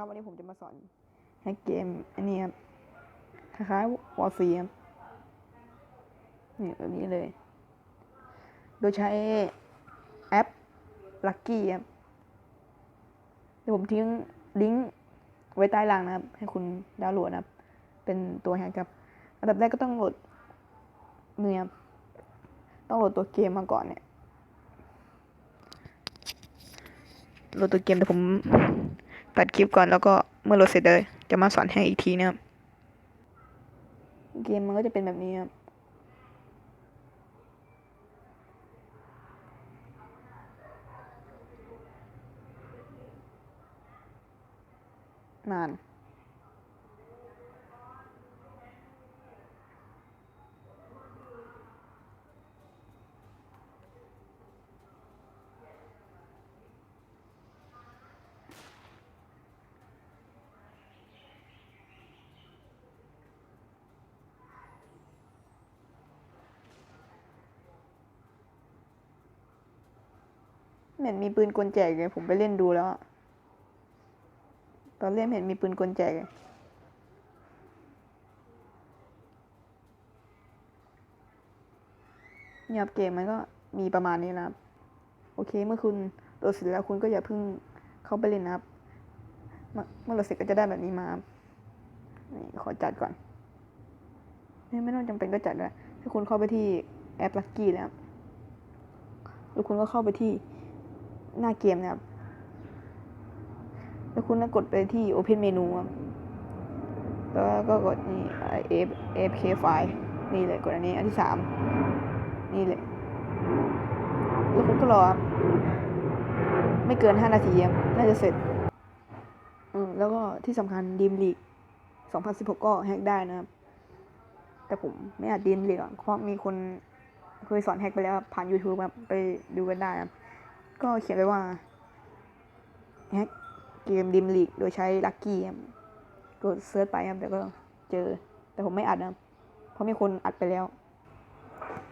ครับ วันนี้ผมจะมาสอนแฮกเกมอันนี้ครับคล้ายๆวอลซีครับนี่แบบนี้เลย โดยใช้แอป Lucky ครับเดี๋ยวผมทิ้งลิงก์ไว้ใต้ล่างนะครับ ให้คุณดาวน์โหลดนะครับ เป็นตัวแฮกครับ อันดับแรกก็ต้องโหลดเนี่ยต้องโหลดตัวเกมมาก่อนเนี่ยโหลดตัวเกมเดี๋ยวผม ตัดคลิปก่อนแล้วก็เมื่อโหลดเสร็จเลย จะมาสอนให้อีกทีนะครับเกมมันก็จะเป็นแบบนี้ครับนาน เหมือนมีปืนกลแจกเลยผมไปเล่นดูแล้วตอนเล่นเห็นมีปืนกลแจกเลยเนี่ยบเกมมันก็มีประมาณนี้นะครับ โอเคเมื่อคุณโหลดเสร็จแล้วคุณก็อย่าเพิ่งเข้าไปเล่นนะครับ เมื่อโหลดเสร็จก็จะได้แบบนี้มานี่ขอจัดก่อนไม่ไม่ต้องจำเป็นก็จัดเลยถ้าคุณเข้าไปที่แอป Lucky แล้วแล้วคุณก็เข้าไปที่ หน้าเกมนะครับ แล้วคุณก็กดไปที่ Open Menu ครับแล้วก็กดนี่ F F K file นี่เลยกดอันนี้อันที่สามนี่เลย แล้วคุณก็รอครับไม่เกินห้านาทีครับน่าจะเสร็จอืมแล้วก็ที่สำคัญดีมลีก2016 ก็แฮกได้นะครับ แต่ผมไม่อาจดีมลีกอะเพราะมีคนเคยสอนแฮกไปแล้วผ่าน YouTube ครับไปดูกันได้ครับ ก็เขียนไว้ว่าแฮกเกมดิมลีกโดยใช้ลัคกี้ครับกดเซิร์ชไปครับแต่ก็เจอ แต่ผมไม่อัดนะเพราะมีคนอัดไปแล้ว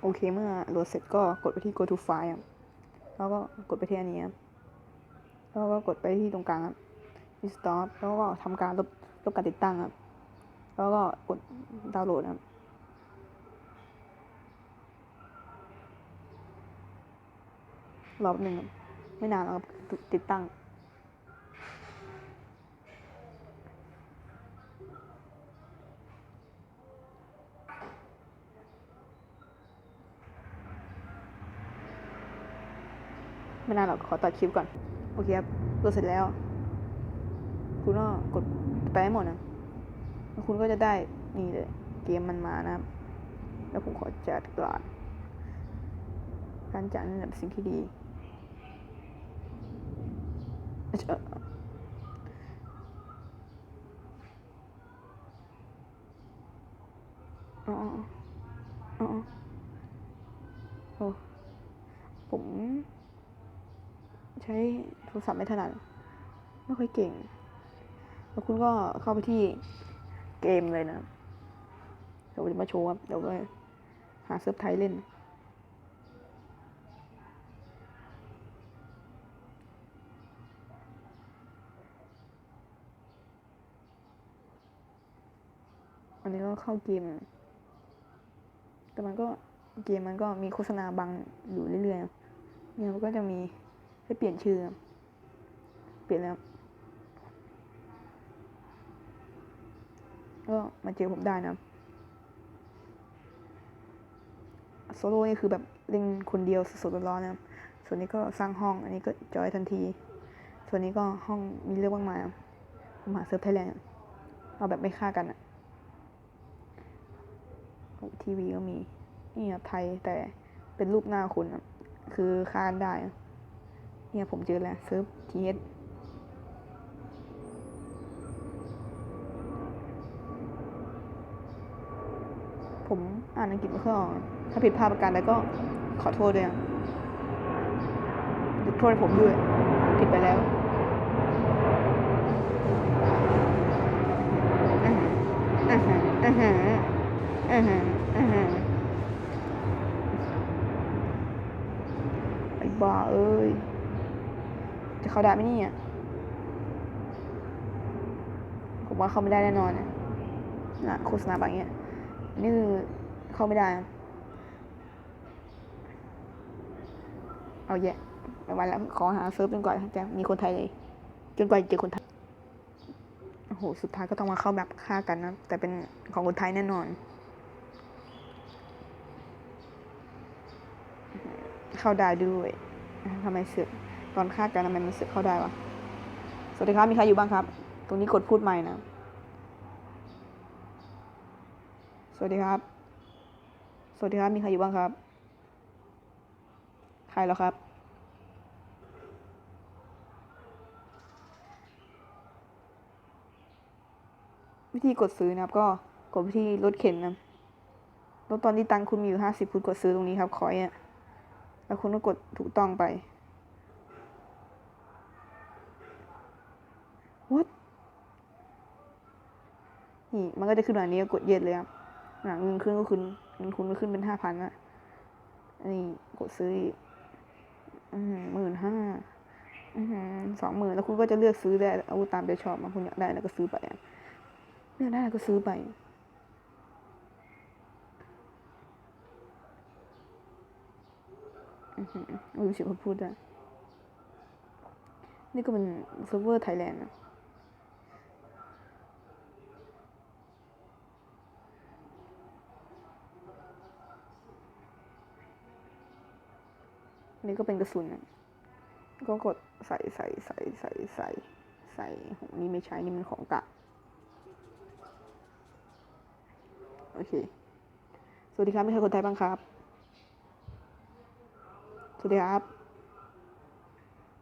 โอเคเมื่อโหลดเสร็จก็กดไปที่ go to file ครับแล้วก็กดไปที่อันนี้ครับแล้วก็กดไปที่ตรงกลางครับ install แล้วก็ทำการลบลบการติดตั้งครับ แล้วก็กดดาวน์โหลดครับ รอบหนึ่งไม่นานหรอกครับติดตั้ง ไม่นานหรอกขอตัดคลิปก่อน โอเคครับโหลดเสร็จแล้ว คุณก็กดไปให้หมดนะแล้วคุณก็จะได้นี่เลย เกมมันมานะครับ แล้วผมขอจัดก่อนการจัดนี่แหละเป็นสิ่งที่ดี อ๋ออ๋ออ๋อโอ้ผม ใช้โทรศัพท์ไม่ถนัดไม่ค่อยเก่ง แล้วคุณก็เข้าไปที่เกมเลยนะ เดี๋ยวจะมาโชว์ครับ เดี๋ยวก็หาเซิร์ฟไทยเล่น อันนี้ก็เข้าเกม แต่มันก็เกมมันก็มีโฆษณาบังอยู่เรื่อยๆเนี่ยมันก็จะมีให้เปลี่ยนชื่อ เปลี่ยนแล้วก็มาเจอผมได้นะโซโล่นี่คือแบบเล่นคนเดียวสดๆร้อนๆนะ ส่วนนี้ก็สร้างห้อง อันนี้ก็จอยทันที ส่วนนี้ก็ห้องมีเรื่องมากมายผมหาเซิร์ฟไทยแลนด์เอาแบบไม่ฆ่ากันอะ ทีวีก็มีนี่ครับไทยแต่เป็นรูปหน้าคุณครับคือฆ่ากันได้ เนี่ยผมเจอแล้วเซิร์ฟทีเอสผมอ่านอังกฤษไม่ค่อยออกถ้าผิดพลาดประการใดก็ขอโทษด้วยยกโทษให้ผมด้วย ผิดไปแล้วอ่าฮะอ่าฮะ อ่าฮะอ่าฮะไอ้บ้าเอ้ย จะเขาได้ไหมเนี่ยผมว่าเขาไม่ได้แน่นอนนะนะโฆษณาแบบเนี้ยอันนี่คือเข้าไม่ได้ เอาแยะไปวันแล้วขอหาเซิร์ฟจนกว่าจะมีคนไทยเลย จนกว่าจะเจอคนไทย โอ้โห สุดท้ายก็ต้องมาเข้าแบบฆ่ากันนะ แต่เป็นของคนไทยแน่นอน เข้าได้ด้วยทำไมเสือกตอนฆ่ากันทำไมมันเสือกเข้าได้วะสวัสดีครับมีใครอยู่บ้างครับ ตรงนี้กดพูดใหม่นะ สวัสดีครับ สวัสดีครับมีใครอยู่บ้างครับ ใครแล้วครับวิธีกดซื้อนะครับ ก็กดไปที่รถเข็นนะรถตอนที่ตังค์คุณมีอยู่ห้าสิบคุณกดซื้อตรงนี้ครับคอยอะ แล้วคุณก็กดถูกต้องไป what นี่มันก็จะขึ้นแบบนี้ก็กดเย็ดเลยครับหนังเงินขึ้นก็ขึ้นเงินคุณก็ขึ้นเป็นห้าพันอะนนี้กดซื้ออีกหมื่นห้าสองหมื่นแล้วคุณก็จะเลือกซื้อได้เอาตามใจชอบมาคุณอยากได้แล้วก็ซื้อไปอะเลือกได้แล้วก็ซื้อไป อือหือไม่ รู้สิเขาพูดได้ นี่ก็เป็นเซิร์ฟเวอร์ไทยแลนด์นะนี่ก็เป็นกระสุนนะก็กดใส่ใส่ใส่ใส่ใส่ใส่ของนี่ไม่ใช้นี่มันของกะโอเค สวัสดีครับ ไมีใครคนไทยบ้างครับ วัสดีครับ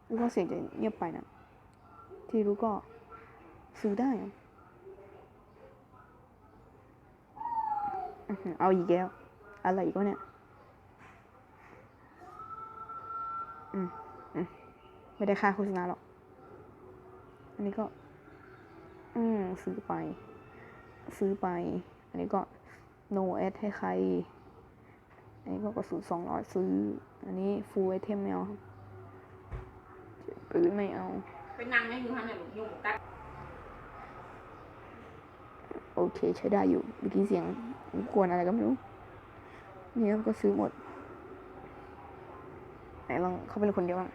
รู้ว่าเสียงจะเงียบไปนะ ที่รู้ก็ซื้อได้ เอาอีกแล้ว อะไรอีกวะเนี่ย อืมอืมไม่ได้ค่าโฆษณาหรอก อันนี้ก็ อืม ซื้อไป ซื้อไป อันนี้ก็ no ad ให้ใคร อันนี้ก็กระสุนสองร้อยซื้อ อันนี้ full item ไม่เอาครับปืนไม่เอาไปนั่งให้คือฮันเนี่ยลูกยุ่งกัดโอเคใช้ได้อยู่เมื่อกี้เสียงกวนอะไรก็ไม่รู้นี่ครับก็ซื้อหมดไหนลองเข้าไปเลยคนเดียวบ้าง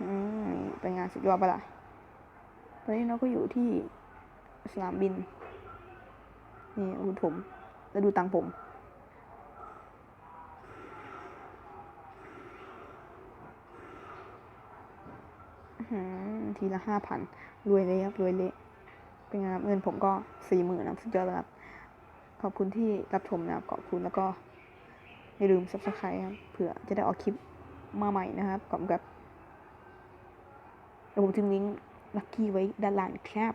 อืมเป็นงานสุดยอดปะล่ะตอนนี้เราก็อยู่ที่สนามบิน นี่ดูผม แล้วดูตังผม ทีละห้าพันรวยเลยครับรวยเละเป็นไงครับเงินผมก็สี่หมื่นนะสุดยอดเลยครับ ขอบคุณที่รับชมนะครับขอบคุณแล้วก็ อย่าลืม subscribe ครับเผื่อจะได้ออกคลิปมาใหม่นะครับขอบคุณครับเดี๋ยวผมทิ้งลิงก์ลัคกี้ไว้ด้านล่างครับ